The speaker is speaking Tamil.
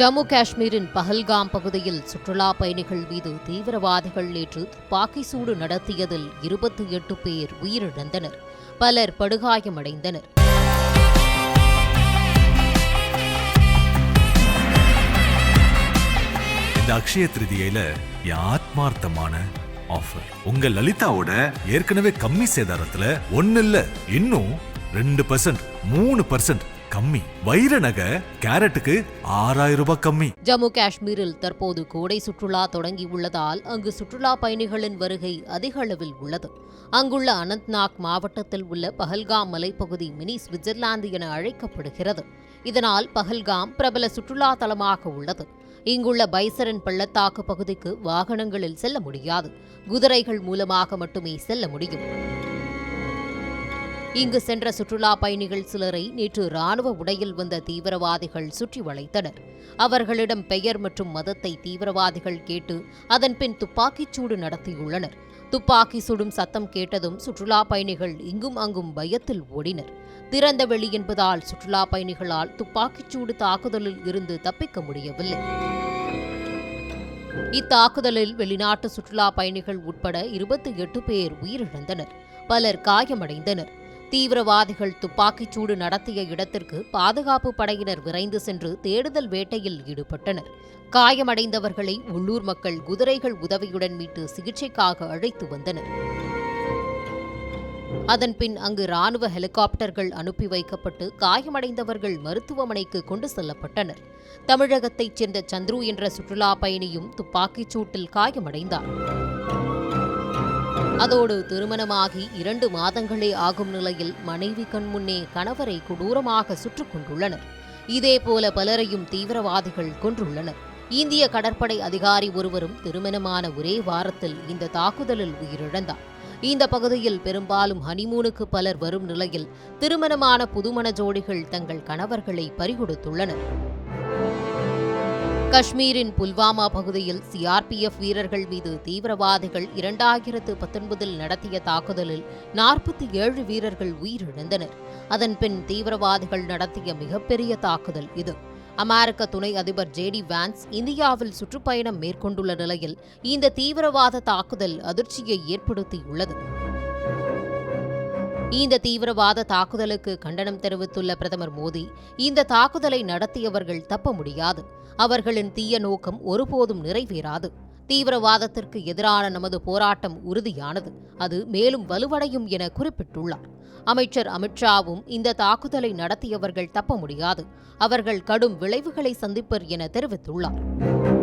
ஜம்மு காஷ்மீரின் பஹல்காம் பகுதியில் சுற்றுலா பயணிகள் மீது தீவிரவாதிகள் நேற்று துப்பாக்கி சூடு நடத்தியதில் இருபத்தி எட்டு பேர் உயிரிழந்தனர். பலர் படுகாயமடைந்தனர். இந்த அக்ஷய திருதியில ஆத்மார்த்தமான ஆஃபர் உங்க லலிதாவோட ஏற்கனவே கம்மி சேதாரத்துல ஒன்னு இல்ல இன்னும் ரெண்டு பர்சன்ட் மூணு பர்சன்ட் கம்மி. வைர நகை கேரட்டுக்கு ஆறாயிரம் ரூபாய் கம்மி. ஜம்மு காஷ்மீரில் தற்போது கோடை சுற்றுலா தொடங்கி உள்ளதால் அங்கு சுற்றுலா பயணிகளின் வருகை அதிக அளவில் உள்ளது. அங்குள்ள அனந்த்நாக் மாவட்டத்தில் உள்ள பஹல்காம் மலைப்பகுதி மினி சுவிட்சர்லாந்து என அழைக்கப்படுகிறது. இதனால் பஹல்காம் பிரபல சுற்றுலா தலமாக உள்ளது. இங்குள்ள பைசரன் பள்ளத்தாக்கு பகுதிக்கு வாகனங்களில் செல்ல முடியாது. குதிரைகள் மூலமாக மட்டுமே செல்ல முடியும். இங்கு சென்ற சுற்றுலா பயணிகள் சிலரை நேற்று ராணுவ உடையில் வந்த தீவிரவாதிகள் சுற்றி வளைத்தனர். அவர்களிடம் பெயர் மற்றும் மதத்தை தீவிரவாதிகள் கேட்டு அதன்பின் துப்பாக்கிச் சூடு நடத்தியுள்ளனர். துப்பாக்கி சுடும் சத்தம் கேட்டதும் சுற்றுலா பயணிகள் இங்கும் அங்கும் பயத்தில் ஓடினர். திறந்த வெளி என்பதால் சுற்றுலா பயணிகளால் துப்பாக்கிச் சூடு தாக்குதலில் இருந்து தப்பிக்க முடியவில்லை. இத்தாக்குதலில் வெளிநாட்டு சுற்றுலா பயணிகள் உட்பட இருபத்தி எட்டு பேர் உயிரிழந்தனர். பலர் காயமடைந்தனர். தீவிரவாதிகள் துப்பாக்கிச்சூடு நடத்திய இடத்திற்கு பாதுகாப்பு படையினர் விரைந்து சென்று தேடுதல் வேட்டையில் ஈடுபட்டனர். காயமடைந்தவர்களை உள்ளூர் மக்கள் குதிரைகள் உதவியுடன் மீட்டு சிகிச்சைக்காக அழைத்து வந்தனர். அதன்பின் அங்கு ராணுவ ஹெலிகாப்டர்கள் அனுப்பி வைக்கப்பட்டு காயமடைந்தவர்கள் மருத்துவமனைக்கு கொண்டு செல்லப்பட்டனர். தமிழகத்தைச் சேர்ந்த சந்துரு என்ற சுற்றுலா பயணியும் துப்பாக்கிச் சூட்டில் காயமடைந்தார். அதோடு திருமணமாகி இரண்டு மாதங்களே ஆகும் நிலையில் மனைவி கண்முன்னே கணவரை கொடூரமாக சுட்டுக் கொண்டுள்ளனர். இதேபோல பலரையும் தீவிரவாதிகள் கொன்றுள்ளனர். இந்திய கடற்படை அதிகாரி ஒருவரும் திருமணமான ஒரே வாரத்தில் இந்த தாக்குதலில் உயிரிழந்தார். இந்த பகுதியில் பெரும்பாலும் ஹனிமூனுக்கு பலர் வரும் நிலையில் திருமணமான புதுமண ஜோடிகள் தங்கள் கணவர்களை பறிகொடுத்துள்ளனர். காஷ்மீரின் புல்வாமா பகுதியில் சிஆர்பிஎஃப் வீரர்கள் மீது தீவிரவாதிகள் இரண்டாயிரத்து பத்தொன்பதில் நடத்திய தாக்குதலில் நாற்பத்தி ஏழு வீரர்கள் உயிரிழந்தனர். அதன்பின் தீவிரவாதிகள் நடத்திய மிகப்பெரிய தாக்குதல் இது. அமெரிக்க துணை அதிபர் ஜேடி வான்ஸ் இந்தியாவில் சுற்றுப்பயணம் மேற்கொண்டுள்ள நிலையில் இந்த தீவிரவாத தாக்குதல் அதிர்ச்சியை ஏற்படுத்தியுள்ளது. இந்த தீவிரவாத தாக்குதலுக்கு கண்டனம் தெரிவித்துள்ள பிரதமர் மோடி இந்த தாக்குதலை நடத்தியவர்கள் தப்ப முடியாது. அவர்களின் தீய நோக்கம் ஒருபோதும் நிறைவேறாது. தீவிரவாதத்திற்கு எதிரான நமது போராட்டம் உறுதியானது. அது மேலும் வலுவடையும் என குறிப்பிட்டுள்ளார். அமைச்சர் அமித்ஷாவும் இந்த தாக்குதலை நடத்தியவர்கள் தப்ப முடியாது. அவர்கள் கடும் விளைவுகளை சந்திப்பர் என தெரிவித்துள்ளார்.